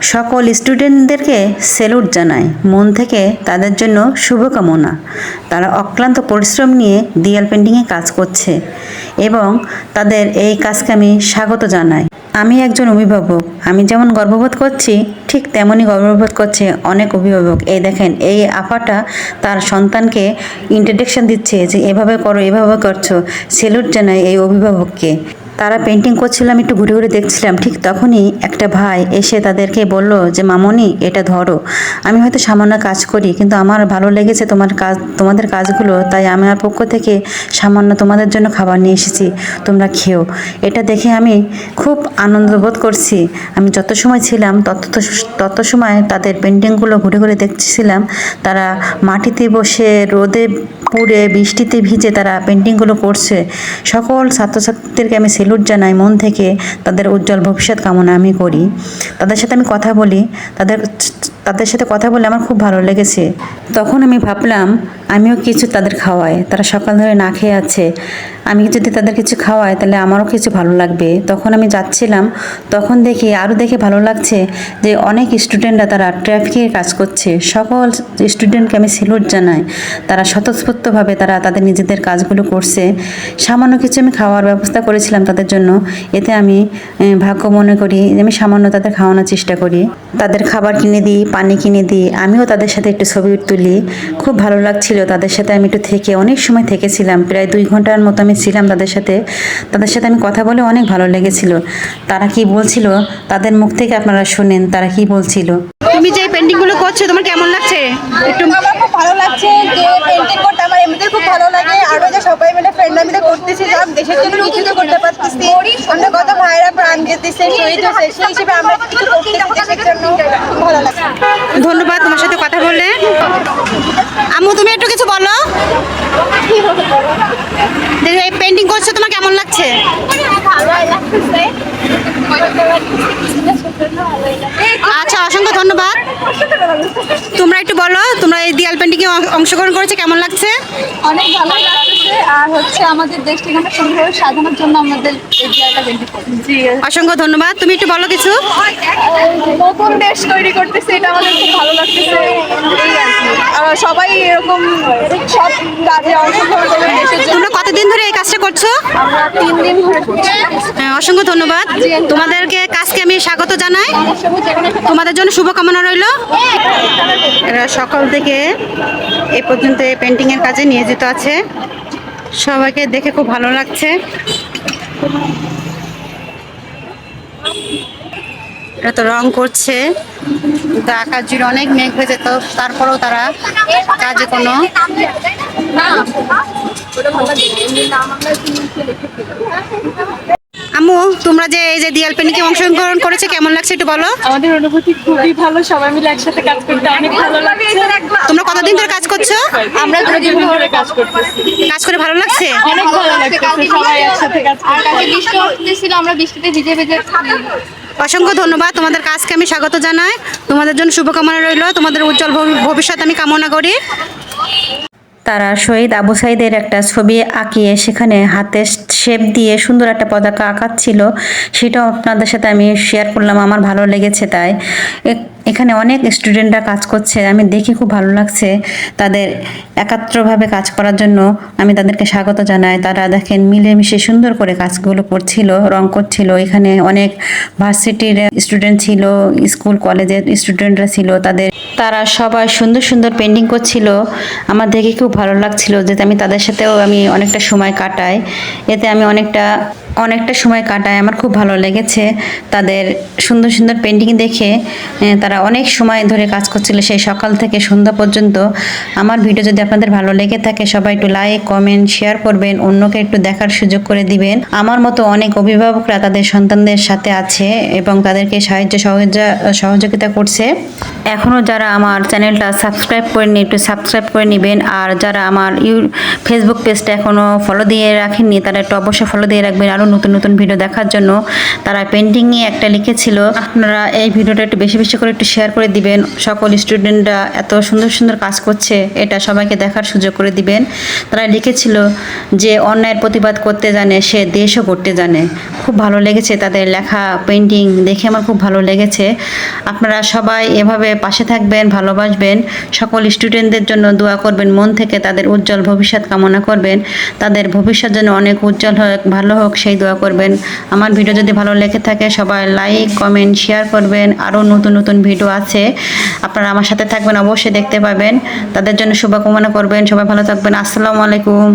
সকল স্টুডেন্টদেরকে স্যালুট জানাই মন থেকে তাদের জন্য শুভকামনা। তারা অক্লান্ত পরিশ্রম নিয়ে দিয়াল পেন্টিংয়ে কাজ করছে এবং তাদের এই কাজকে আমি স্বাগত জানাই। আমি একজন অভিভাবক। আমি যেমন গর্ববোধ করছি, ঠিক তেমনই গর্ববোধ করছে অনেক অভিভাবক। এই দেখেন, এই আপাটা তার সন্তানকে ইন্ট্রোডাকশন দিচ্ছে যে, এভাবে করো, এভাবে করছ। সেলুট জানাই এই অভিভাবককে। তারা পেন্টিং করছিল আমি একটু ঘুরে ঘুরে দেখছিলাম। ঠিক তখনই একটা ভাই এসে তাদেরকে বলল যে, মামনি, এটা ধরো। আমি হয়তো সামান্য কাজ করি, কিন্তু আমার ভালো লেগেছে তোমার কাজ, তোমাদের কাজগুলো, তাই আমার পক্ষ থেকে সামান্য তোমাদের জন্য খাবার নিয়ে এসেছি। তোমরা খেও। এটা দেখে আমি খুব আনন্দ বোধ করছি। আমি যত সময় ছিলাম, তত তত সময় তাদের পেন্টিংগুলো ঘুরে ঘুরে দেখছিলাম। তারা মাটিতে বসে, রোদে পুড়ে, বৃষ্টিতে ভিজে তারা পেন্টিংগুলো করছে। সকল ছাত্রছাত্রীদেরকে আমি সেলুট জানাই মন থেকে তাদের উজ্জ্বল ভবিষ্যৎ কামনা আমি করি। তাদের সাথে আমি কথা বলি, তাদের তাদের সাথে কথা বলে আমার খুব ভালো লেগেছে। তখন আমি ভাবলাম, আমিও কিছু তাদের খাওয়াই। তারা সকাল ধরে না খেয়ে আছে। আমি যদি তাদের কিছু খাওয়াই, তাহলে আমারও কিছু ভালো লাগবে। তখন আমি যাচ্ছিলাম। তখন দেখি, আরও দেখে ভালো লাগছে যে অনেক স্টুডেন্টরা তারা ট্রাফিকে কাজ করছে। সকল স্টুডেন্টকে আমি সেলুট জানাই। তারা স্বতঃস্ফূর্তভাবে তারা তাদের নিজেদের কাজগুলো করছে। সামান্য কিছু আমি খাওয়ার ব্যবস্থা করেছিলাম তাদের জন্য। এতে আমি ভাগ্য মনে করি আমি সামান্য তাদের খাওয়ানোর চেষ্টা করি। তাদের খাবার কিনে দিই পানি কিনে দিই। আমিও তাদের সাথে একটু ছবি তুলি। খুব ভালো লাগছিল তাদের সাথে আমি একটু থেকে অনেক সময় থেকেছিলাম। প্রায় দুই ঘণ্টার মতো আমি ছিলাম তাদের সাথে। তাদের সাথে আমি কথা বলে অনেক ভালো লেগেছিল। তারা কি বলছিল? তাদের মুখ থেকে আপনারা শুনেন তারা কি বলছিল? তুমি যে পেন্টিংগুলো করছ তোমার কেমন লাগছে? একটু আমার খুব ভালো লাগছে যে পেন্টিং করতে আমার এমনিতে খুব ভালো লাগে। আরও যে সবাই মিলে ফ্রেন্ডরা মিলে করতেছিলাম দেশের জন্য কিছু তো করতে পারতেছি। আমরা কত ভাইরা প্রাণ দিতেছে শহীদ হয়েছে সেই হিসেবে আমরা কিছু করতেছি দেশের জন্য। খুব ভালো লাগছে ধন্যবাদ তোমার সাথে কথা বলে আম্মু, তুমি একটু কিছু বলো। এই পেন্টিং করছ, তোমার কেমন লাগছে? আচ্ছা অসংখ্য ধন্যবাদ। তোমরা একটু বলো, তোমরা এই দিয়াল পেন্টিংয়ে অংশগ্রহণ করেছে, কেমন লাগছে? অনেক ভালো আর হচ্ছে আমাদের দেশটাকে আমরা সুন্দরভাবে সাজানোর জন্য আমাদের এই জায়গাটা অসংখ্য ধন্যবাদ। তুমি একটু বলো কিছু। নতুন দেশ তৈরি করতেছে এটা আমাদের খুব ভালো লাগতেছে। সবাই এরকম সব কাজে অংশগ্রহণ করবে দেশের জন্য। তোমরা কতদিন ধরে এই কাজটা করছ? আমরা তিন দিন ধরে করছি। হ্যাঁ, অসংখ্য ধন্যবাদ। তোমাদেরকে কাজকে আমি স্বাগত জানাই। তোমাদের জন্য শুভকামনা রইল। এরা সকাল থেকে এ পর্যন্ত পেন্টিংয়ের কাজে নিয়োজিত আছে। সবাইকে দেখে খুব ভালো লাগছে। এটা তো রং করছে। কিন্তু আকাশ জুড়ে অনেক মেঘ হয়েছে, তো তারপরেও তারা কাজে কোনো আম্মু তোমরা যে এই যে দিয়াল পেন্টিংয়ে অংশগ্রহণ করেছে কেমন লাগছে একটু বলো? আমাদের অনুভূতি খুবই ভালো সবাই মিলে একসাথে কাজ করতে অনেক ভালো লাগছে। তোমরা কতদিন ধরে কাজ করছ? আমরা দুদিন ধরে কাজ করতেছি। কাজ করে ভালো লাগছে? অনেক ভালো লাগতেছে সবাই একসাথে কাজ আর করতে কালকে বৃষ্টি হতেছিল আমরা বৃষ্টিতে ভিজে ভিজে অসংখ্য ধন্যবাদ তোমাদের কাজকে আমি স্বাগত জানাই। তোমাদের জন্য শুভকামনা রইল তোমাদের উজ্জ্বল ভবিষ্যৎ আমি কামনা করি। তারা শহীদ আবু সাইদের একটা ছবি আঁকিয়ে সেখানে হাতে শেপ দিয়ে সুন্দর একটা পতাকা আঁকাচ্ছিল। সেটাও আপনাদের সাথে আমি শেয়ার করলাম, আমার ভালো লেগেছে তাই। এখানে অনেক স্টুডেন্টরা কাজ করছে, আমি দেখে খুব ভালো লাগছে। তাদের একাত্রভাবে কাজ করার জন্য আমি তাদেরকে স্বাগত জানাই। তারা দেখেন মিলেমিশে সুন্দর করে কাজগুলো করছিল, রং করছিল। এখানে অনেক ভার্সিটির স্টুডেন্ট ছিল স্কুল কলেজের স্টুডেন্টরা ছিল। তাদের, তারা সবাই সুন্দর সুন্দর পেন্টিং করছিল। আমার দেখে খুব ভালো লাগছিল যে আমি তাদের সাথেও আমি অনেকটা সময় কাটাই। এতে আমি অনেকটা অনেকটা সময় কাটায়। আমার খুব ভালো লেগেছে তাদের সুন্দর সুন্দর পেন্টিং দেখে। তারা অনেক সময় ধরে কাজ করছিল সেই সকাল থেকে সন্ধ্যা পর্যন্ত। আমার ভিডিও যদি আপনাদের ভালো লেগে থাকে, সবাই একটু লাইক কমেন্ট শেয়ার করবেন, অন্যকে একটু দেখার সুযোগ করে দিবেন। আমার মতো অনেক অভিভাবকরা তাদের সন্তানদের সাথে আছে এবং তাদেরকে সাহায্য সহযোগিতা করছে। এখনও যারা আমার চ্যানেলটা সাবস্ক্রাইব করেনি একটু সাবস্ক্রাইব করে নেবেন। আর যারা আমার ইউ ফেসবুক পেজটা এখনও ফলো দিয়ে রাখেননি, তারা একটু অবশ্যই ফলো দিয়ে রাখবেন। আরও নতুন নতুন ভিডিও দেখার জন্য তারা পেন্টিংয়ে একটা লিখেছিল। আপনারা এই ভিডিওটা একটু বেশি বেশি করে একটু শেয়ার করে দিবেন। সকল স্টুডেন্টরা এত সুন্দর সুন্দর কাজ করছে, এটা সবাইকে দেখার সুযোগ করে দিবেন। তারা লিখেছিল যে, অন্যায়ের প্রতিবাদ করতে জানে, সে দেশও করতে জানে। খুব ভালো লেগেছে তাদের লেখা পেন্টিং দেখে আমার খুব ভালো লেগেছে। আপনারা সবাই এভাবে পাশে থাকবেন, ভালোবাসবেন। সকল স্টুডেন্টদের জন্য দোয়া করবেন, মন থেকে তাদের উজ্জ্বল ভবিষ্যৎ কামনা করবেন। তাদের ভবিষ্যৎ যেন অনেক উজ্জ্বল হোক, ভালো হোক সেই দোয়া করবেন। আমার ভিডিও যদি ভালো লেগে থাকে, সবাই লাইক কমেন্ট শেয়ার করবেন। আরও নতুন নতুন ভিডিও আছে। আপনারা আমার সাথে থাকবেন, অবশ্যই দেখতে পাবেন। তাদের জন্য শুভকামনা করবেন। সবাই ভালো থাকবেন। আসসালামু আলাইকুম।